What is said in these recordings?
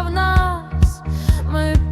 В нас, ми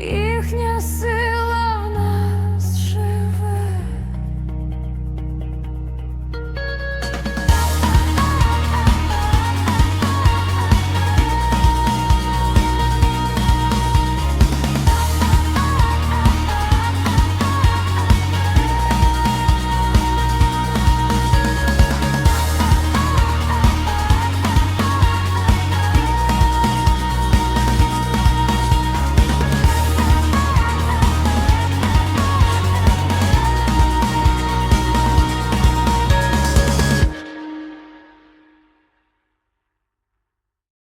їхня сила.